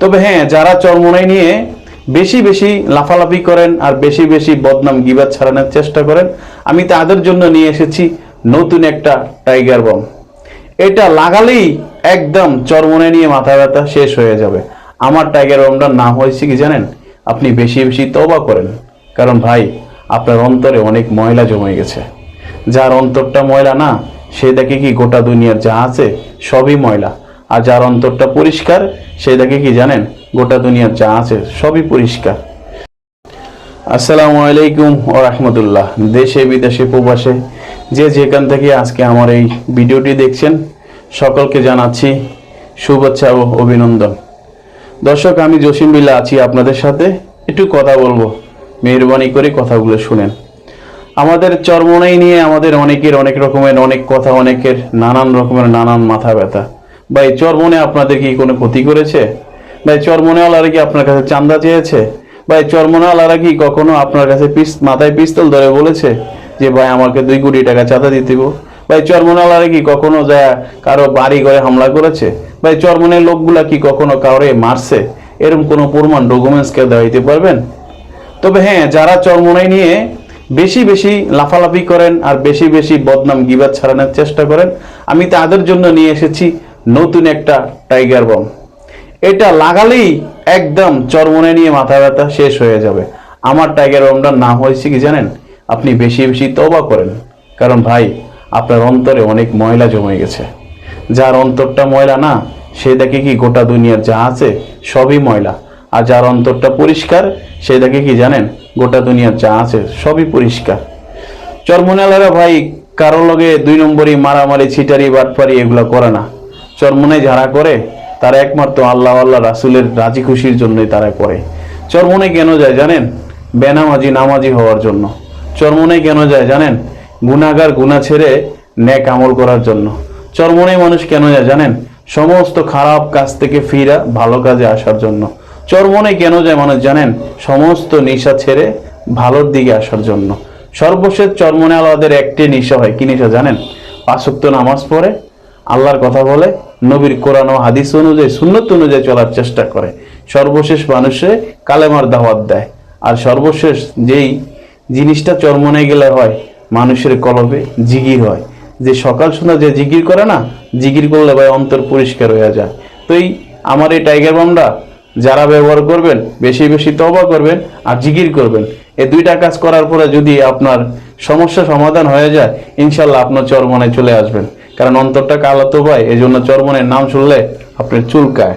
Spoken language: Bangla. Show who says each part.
Speaker 1: তবে হ্যাঁ যারা চরমনাই নিয়ে বেশি বেশি লাফালাফি করেন আর বেশি বেশি বদনাম গিবাদ ছাড়ানোর চেষ্টা করেন, আমি তাদের জন্য নিয়ে এসেছি নতুন একটা টাইগার বম। এটা লাগালেই একদম চরমনে নিয়ে মাথা ব্যথা শেষ হয়ে যাবে। আমার টাইগার বমটার নাম হয়েছে কি জানেন? আপনি বেশি বেশি তবা করেন। কারণ ভাই, আপনার অন্তরে অনেক ময়লা জমে গেছে। যার অন্তরটা ময়লা না, সে দেখে কি গোটা দুনিয়ার যা আছে সবই ময়লা। আর যার অন্তরটা পরিষ্কার, সে দেখে কি জানেন? গোটা দুনিয়ার যা আছে সবই পরিষ্কার। আসসালামু আলাইকুম ও রহমতুল্লাহ। দেশে, বিদেশে, প্রবাসে যে যেখান থেকে আজকে আমার এই ভিডিওটি দেখছেন, সকলকে জানাচ্ছি শুভেচ্ছা ও অভিনন্দন। দর্শক, আমি জসিম বিল্লা আছি আপনাদের সাথে। একটু কথা বলব, মেহরবানি করে কথাগুলো শুনেন। আমাদের চর্মনাই নিয়ে আমাদের অনেকের অনেক রকমের অনেক কথা, অনেকের নানান রকমের নানান মাথা ব্যথা। ভাই চর্মনে আপনাদের কি কোনো ক্ষতি করেছে? ভাই চর্মনেওয়ালারা কি আপনার কাছে চান্দা চেয়েছে? ভাই চর্মনেওয়ালারা কি কখনো আপনার কাছে পিস, মাথায় পিস্তল ধরে বলেছে যে, ভাই, আমাকে দুই কোটি টাকা চাঁদা দিতে দিব ভাই চর্মনেওয়ালারা কি কখনো যায় কারও বাড়ি ঘরে হামলা করেছে? ভাই চর্মনের লোকগুলা কি কখনো কাউরে মারছে? এরকম কোনো প্রমাণ ডকুমেন্টস কেউ দেওয়াইতে পারবেন? তবে হ্যাঁ যারা চরমনাই নিয়ে বেশি বেশি লাফালাফি করেন আর বেশি বেশি বদনাম গিবাদ ছাড়ানোর চেষ্টা করেন, আমি তাদের জন্য নিয়ে এসেছি। নতুন একটা টাইগার বম এটা লাগালেই একদম চরমনে নিয়ে মাথা ব্যথা শেষ হয়ে যাবে। আমার টাইগার বমটার নাম হয়েছে কি জানেন? আপনি বেশি বেশি তবা করেন। কারণ ভাই, আপনার অন্তরে অনেক ময়লা জমে গেছে। যার অন্তরটা ময়লা না, সে দেখে কি গোটা দুনিয়ার যা আছে সবই ময়লা। আর যার অন্তরটা পরিষ্কার, সে দেখে কি জানেন? গোটা দুনিয়ার যা আছে সবই পরিষ্কার। চরমনালারা ভাই কারও লগে দুই নম্বরই মারামারি, ছিটারি, বাটপারি এগুলো করে না। চরমনে যারা করে, তারা একমাত্র আল্লাহ আল্লাহ রাসুলের রাজি খুশির জন্যই তারা করে। চরমনে কেন যায় জানেন? বেনামাজি, নামাজি হওয়ার জন্য। চরমনে কেন যায় জানেন? গুনাগার গুণা ছেড়ে ন্যাক আমল করার জন্য। চরমনে মানুষ কেন যায় জানেন? সমস্ত খারাপ কাজ থেকে ফিরা ভালো কাজে আসার জন্য। চরমনে কেন যায় মানুষ জানেন? সমস্ত নেশা ছেড়ে ভালোর দিকে আসার জন্য। সর্বশেষ চরমনে আলাদের একটি নেশা হয়, কি নেশা জানেন? পাঁচক্ত নামাজ পড়ে আল্লাহর কথা বলে, নবীর কোরআন ও হাদিস অনুযায়ী, সুন্নত অনুযায়ী চলার চেষ্টা করে। সর্বশেষ মানুষে কালেমার দাওয়াত দেয়। আর সর্বশেষ যেই জিনিসটা চরমনে গেলে হয়, মানুষের কলবে জিগির হয়। যে সকাল সন্ধ্যা যে জিগির করে না, জিগির করলে ভাই অন্তর পরিষ্কার হয়ে যায়। তো এই আমার এই টাইগার বামটা যারা ব্যবহার করবেন, বেশি বেশি তবা করবেন আর জিগির করবেন। এই দুইটা কাজ করার পরে যদি আপনার সমস্যা সমাধান হয়ে যায়, ইনশাল্লাহ আপনার চরমনে চলে আসবেন। কারণ অন্তরটা কালো তো ভাই এই জন্য চর্মনের নাম শুনলে আপনার চুলকায়।